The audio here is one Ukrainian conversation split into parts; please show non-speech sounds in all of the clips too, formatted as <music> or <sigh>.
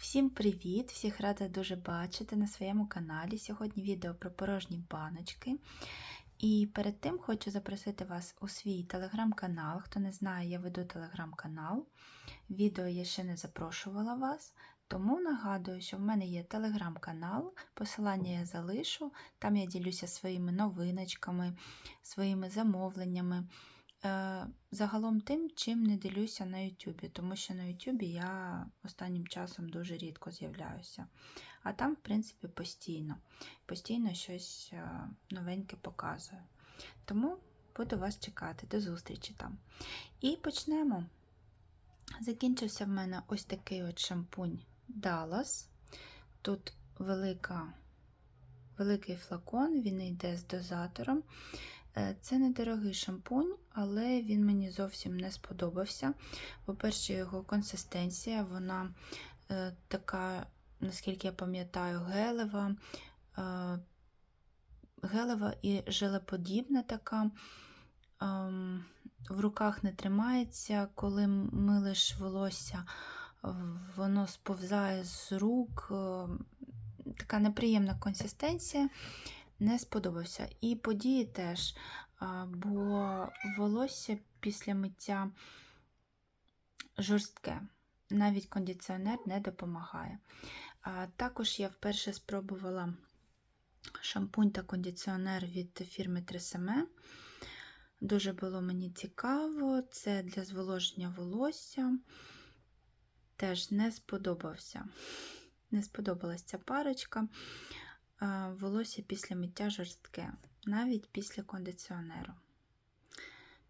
Всім привіт! Всіх рада дуже бачити на своєму каналі. Сьогодні відео про порожні баночки. І перед тим хочу запросити вас у свій телеграм-канал. Хто не знає, я веду телеграм-канал. Відео я ще не запрошувала вас, тому нагадую, що в мене є телеграм-канал, посилання я залишу. Там я ділюся своїми новиночками, своїми замовленнями. Е, Загалом тим, чим не ділюся на Ютубі, тому що на Ютубі я останнім часом дуже рідко з'являюся. А там, в принципі, постійно. Постійно щось е, новеньке показую. Тому буду вас чекати. До зустрічі там. І почнемо. Закінчився в мене ось такий от шампунь Dallas. Тут велика, великий флакон, він йде з дозатором. Е, Це недорогий шампунь, але він мені зовсім не сподобався. По-перше, його консистенція, вона е, така, наскільки я пам'ятаю, гелева, е, гелева і желеподібна така. Ем, в руках не тримається, коли милиш волосся, воно сповзає з рук. е, Така неприємна консистенція не сподобався. І події теж, бо волосся після миття жорстке, навіть кондиціонер не допомагає. Також я вперше спробувала шампунь та кондиціонер від фірми Тресеме. Дуже було мені цікаво, це для зволоження волосся. Теж не сподобався. Не сподобалась ця парочка волосся після миття жорстке, навіть після кондиціонеру.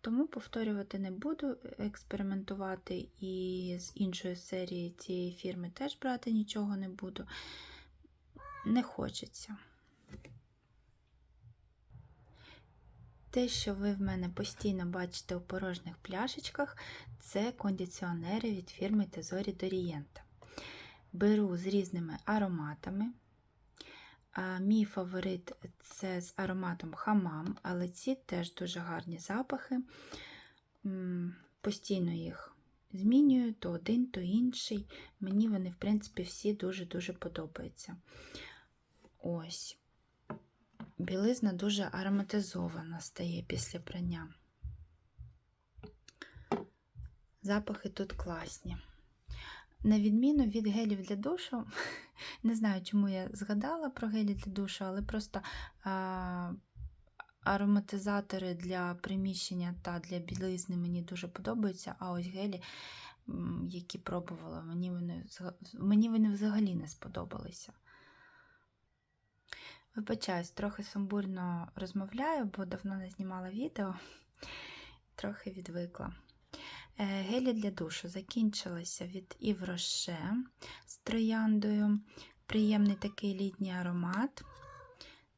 Тому повторювати не буду, експериментувати і з іншої серії цієї фірми теж брати нічого не буду. Не хочеться. Те, що ви в мене постійно бачите у порожніх пляшечках, це кондиціонери від фірми Тезорі Дорієнта. Беру з різними ароматами. Мій фаворит це з ароматом хамам, але ці теж дуже гарні запахи. Постійно їх змінюю, то один, то інший. Мені вони, в принципі, всі дуже-дуже подобаються. Ось. Білизна дуже ароматизована стає після прання. Запахи тут класні. На відміну від гелів для душу, <laughs> не знаю, чому я згадала про гелі для душу, але просто а, ароматизатори для приміщення та для білизни мені дуже подобаються, а ось гелі, які пробувала, мені вони, мені вони взагалі не сподобалися. Вибачаюсь, трохи сумбурно розмовляю, бо давно не знімала відео, <laughs> трохи відвикла. Е, гелі для душу закінчилася від Rocher з трояндою. Приємний такий літній аромат.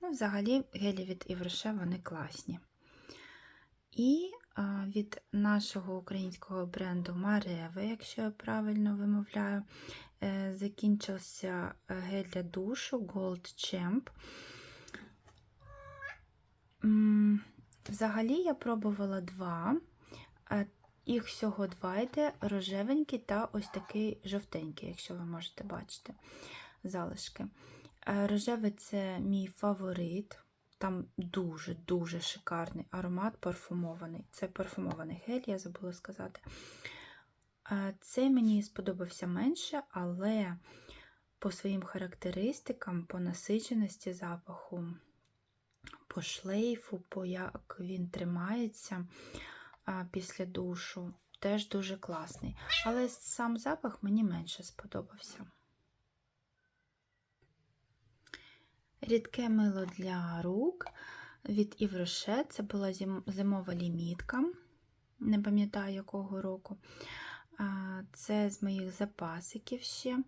Ну, Взагалі, гелі від Rocher вони класні. І від нашого українського бренду Марева, якщо я правильно вимовляю, е, закінчився гель для душу Gold Champ. Взагалі я пробувала два. Їх всього два йде рожевенький та ось такий жовтенький, якщо ви можете бачити залишки. Е, рожевий це мій фаворит. Там дуже-дуже шикарний аромат парфумований. Це парфумований гель, я забула сказати. Е, цей мені сподобався менше, але по своїм характеристикам, по насиченості запаху, по шлейфу, по як він тримається після душу. Теж дуже класний. Але сам запах мені менше сподобався. Рідке мило для рук від Івроше. Це була зимова лімітка, не пам'ятаю якого року. Це з моїх запасиків ще.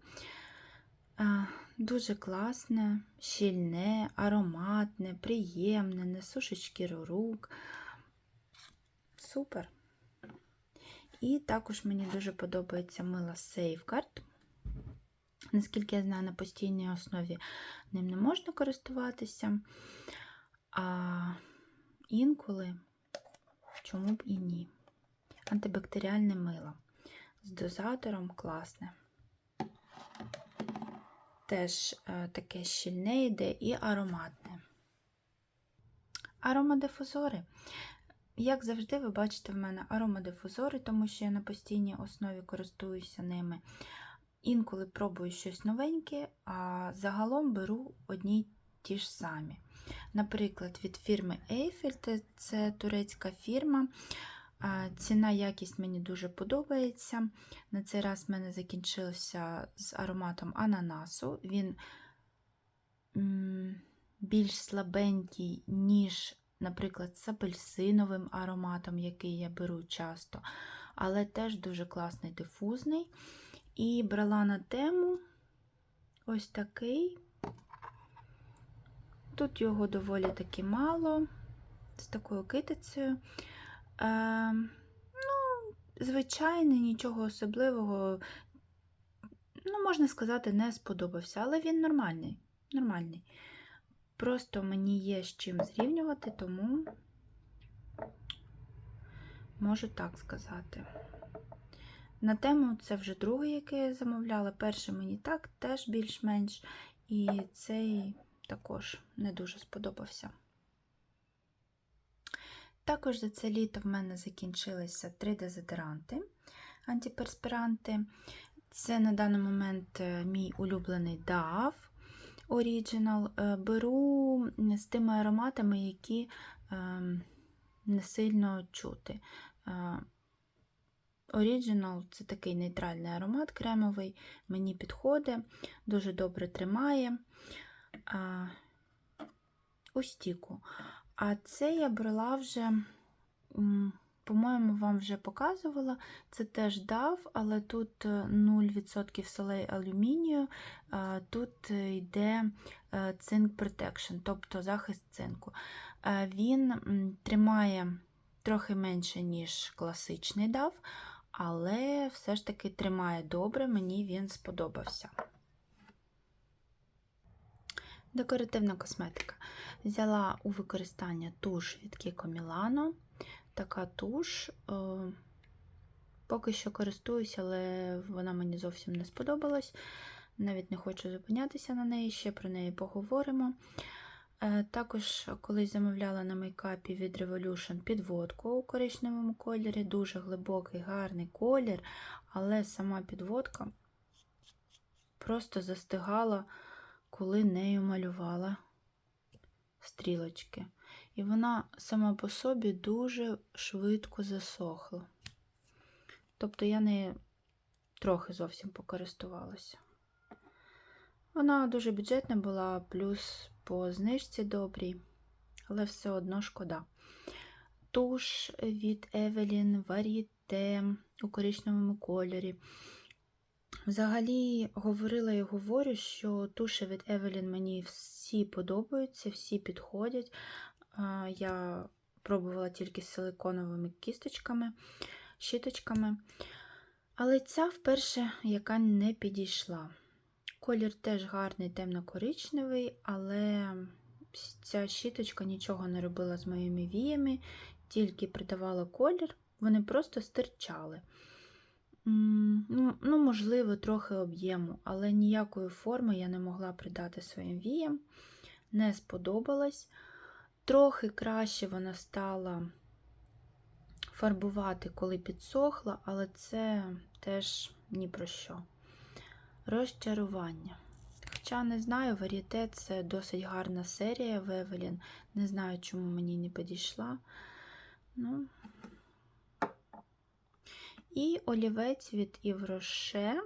Дуже класне, щільне, ароматне, приємне, не сушить шкіру рук супер. І також мені дуже подобається мила Safeguard. Наскільки я знаю, на постійній основі ним не можна користуватися, а інколи, чому б і ні. Антибактеріальне мило. З дозатором класне. теж е, таке щільне йде і ароматне. Аромадифузори. Як завжди, ви бачите в мене аромадифузори, тому що я на постійній основі користуюся ними. Інколи пробую щось новеньке, а загалом беру одні ті ж самі. Наприклад, від фірми Eiffel, це турецька фірма. Ціна якість мені дуже подобається. На цей раз в мене закінчився з ароматом ананасу. Він більш слабенький, ніж, наприклад, з апельсиновим ароматом, який я беру часто, але теж дуже класний дифузний. І брала на тему ось такий. Тут його доволі таки мало, з такою китицею. Е, ну, Звичайний, нічого особливого, ну, можна сказати, не сподобався, але він нормальний. нормальний. Просто мені є з чим зрівнювати, тому можу так сказати. На тему це вже другий, який я замовляла. Перший мені так, теж більш-менш, і цей також не дуже сподобався. Також за це літо в мене закінчилися три дезодоранти, антиперспіранти. Це на даний момент е, мій улюблений DAV Original. Е, беру з тими ароматами, які ем, не сильно чути. Е, Original це такий нейтральний аромат кремовий, мені підходить, дуже добре тримає у стіку. А це я брала вже, по-моєму, вам вже показувала. Це теж дав, але тут 0% е, солей алюмінію, тут йде цинк е, Protection, тобто захист цинку. Він тримає трохи менше, ніж класичний дав, але все ж таки тримає добре, мені він сподобався. Декоративна косметика. Взяла у використання туш від Kiko Milano. Така туш. Е, поки що користуюся, але вона мені зовсім не сподобалась. Навіть не хочу зупинятися на неї, ще про неї поговоримо. Е, також колись замовляла на мейкапі від Revolution підводку у коричневому кольорі, дуже глибокий, гарний колір, але сама підводка просто застигала коли нею малювала стрілочки. І вона сама по собі дуже швидко засохла. Тобто я нею трохи зовсім покористувалася. Вона дуже бюджетна була, плюс по знижці добрій, але все одно шкода. Туш від Evelyn Varieté у коричневому кольорі. Взагалі, говорила і говорю, що туші від Евелін мені всі подобаються, всі підходять. Я пробувала тільки з силиконовими кісточками, щіточками. Але ця вперше, яка не підійшла. Колір теж гарний, темно-коричневий, але ця щіточка нічого не робила з моїми віями, тільки придавала колір, вони просто стирчали. Ну, ну, можливо, трохи об'єму, але ніякої форми я не могла придати своїм віям, не сподобалась. Трохи краще вона стала фарбувати, коли підсохла, але це теж ні про що. Розчарування. Хоча не знаю, варіте це досить гарна серія Вевелін. Не знаю, чому мені не підійшла. Ну, і олівець від Івроше.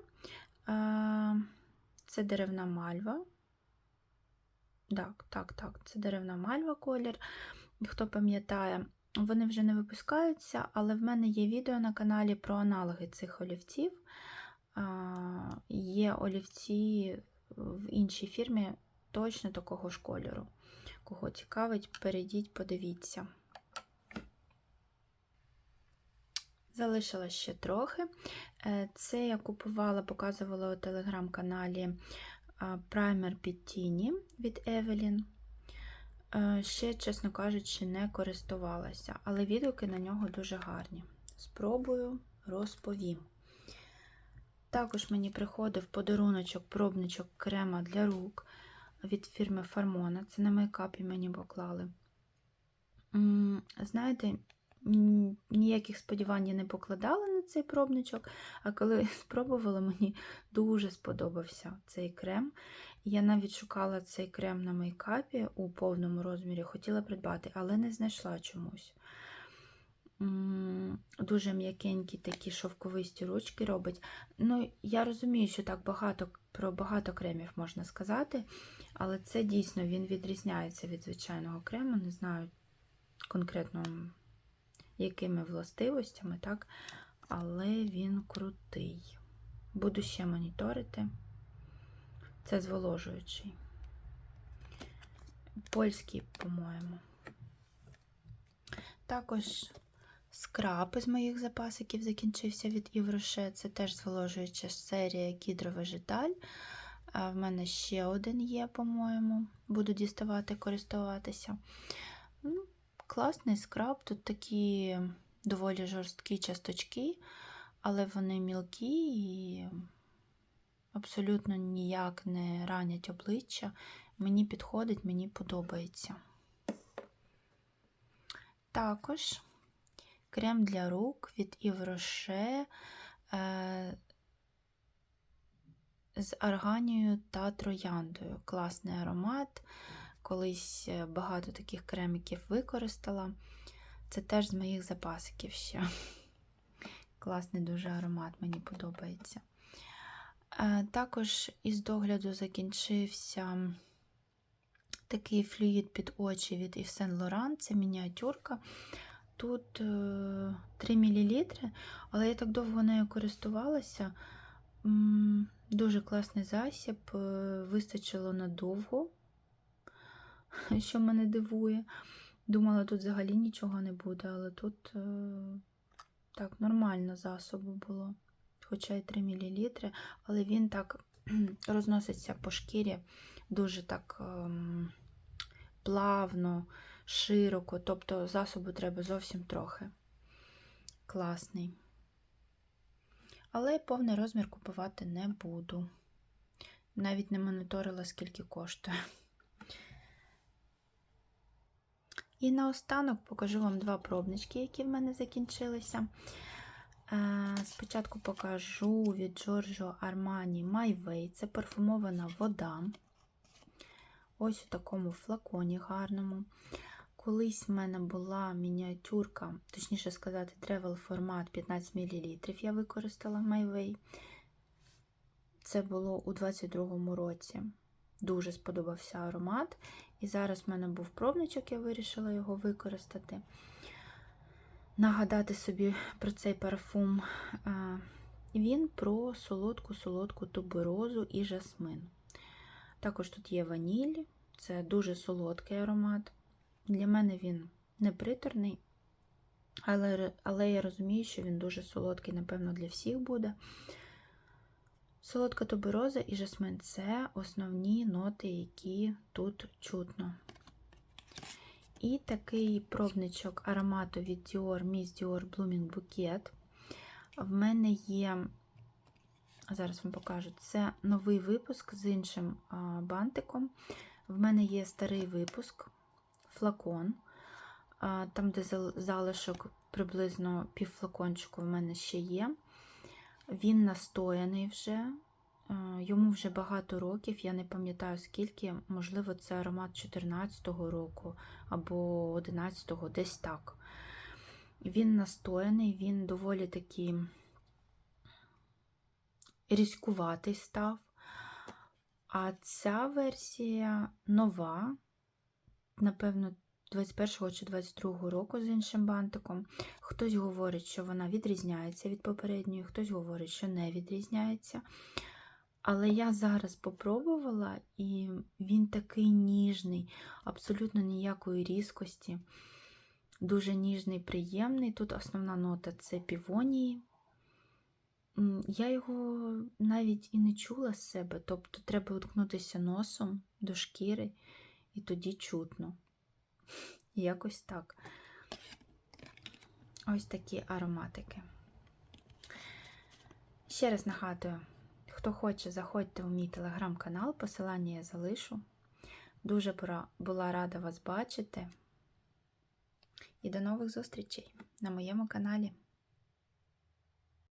Це деревна мальва. Так, так, так, це деревна мальва колір. Хто пам'ятає, вони вже не випускаються, але в мене є відео на каналі про аналоги цих олівців. Є олівці в іншій фірмі точно такого ж кольору. Кого цікавить, перейдіть, подивіться. Залишилось ще трохи. Е, це я купувала, показувала у телеграм-каналі праймер під тіні від Evelyn. Е, ще, чесно кажучи, не користувалася, але відгуки на нього дуже гарні. Спробую розповім. Також мені приходив подаруночок, пробничок крема для рук від фірми Farmona. Це на мейкапі мені поклали. Знаєте, ніяких сподівань я не покладала на цей пробничок, а коли <laughs> спробувала, мені дуже сподобався цей крем. Я навіть шукала цей крем на мейкапі у повному розмірі, хотіла придбати, але не знайшла чомусь. Дуже м'якенькі такі шовковисті ручки робить. Ну, я розумію, що так багато про багато кремів можна сказати, але це дійсно він відрізняється від звичайного крему. Не знаю конкретно якими властивостями, так? Але він крутий. Буду ще моніторити. Це зволожуючий. Польський, по-моєму. Також скраб із моїх запасиків закінчився від Івроше. Це теж зволожуюча серія Кідро-Вежиталь. А в мене ще один є, по-моєму. Буду діставати, користуватися. Ну, Класний скраб. Тут такі доволі жорсткі часточки, але вони мілкі і абсолютно ніяк не ранять обличчя. Мені підходить, мені подобається. Також крем для рук від Rocher е, з арганією та трояндою. Класний аромат. Колись е, багато таких кремиків використала. Це теж з моїх запасиків ще. <laughs> Класний дуже аромат, мені подобається. Е, Також із догляду закінчився такий флюїд під очі від Yves Saint Laurent. Це мініатюрка. Тут е, 3 мл, але я так довго нею користувалася. Дуже класний засіб, е, вистачило надовго, <laughs> що мене дивує. Думала, тут взагалі нічого не буде, але тут е, так, нормально засобу було. Хоча й 3 мл, але він так <clears throat> розноситься по шкірі дуже так ем, плавно, широко, тобто засобу треба зовсім трохи. Класний. Але повний розмір купувати не буду. Навіть не моніторила, скільки коштує. І наостанок покажу вам два пробнички, які в мене закінчилися. Е, Спочатку покажу від Giorgio Armani My. Це парфумована вода. Ось у такому флаконі гарному. Колись в мене була мініатюрка, точніше сказати, тревел формат 15 мл. Я використала My. Це було у 22-му році. Дуже сподобався аромат. І зараз в мене був пробничок, я вирішила його використати. Нагадати собі про цей парфум. Він про солодку-солодку туберозу і жасмин. Також тут є ваніль, це дуже солодкий аромат. Для мене він не приторний, але, але я розумію, що він дуже солодкий, напевно, для всіх буде. Солодка тубероза і жасмин це основні ноти, які тут чутно. І такий пробничок аромату від Dior Miss Dior Blooming Bouquet. В мене є, зараз вам покажу, це новий випуск з іншим бантиком. В мене є старий випуск, флакон. Там, де залишок приблизно півфлакончику в мене ще є. Він настояний вже, йому вже багато років, я не пам'ятаю скільки, можливо, це аромат 14-го року або 11-го, десь так. Він настояний, він доволі такий різкуватий став. А ця версія нова, напевно, 21 чи 22 року з іншим бантиком. Хтось говорить, що вона відрізняється від попередньої, хтось говорить, що не відрізняється. Але я зараз попробувала, і він такий ніжний, абсолютно ніякої різкості. Дуже ніжний, приємний. Тут основна нота це півонії. Я його навіть і не чула з себе, тобто треба уткнутися носом до шкіри, і тоді чутно. Якось так. Ось такі ароматики. Ще раз нагадую, хто хоче, заходьте у мій телеграм-канал, посилання я залишу. Дуже була- рада вас бачити. І до нових зустрічей на моєму каналі.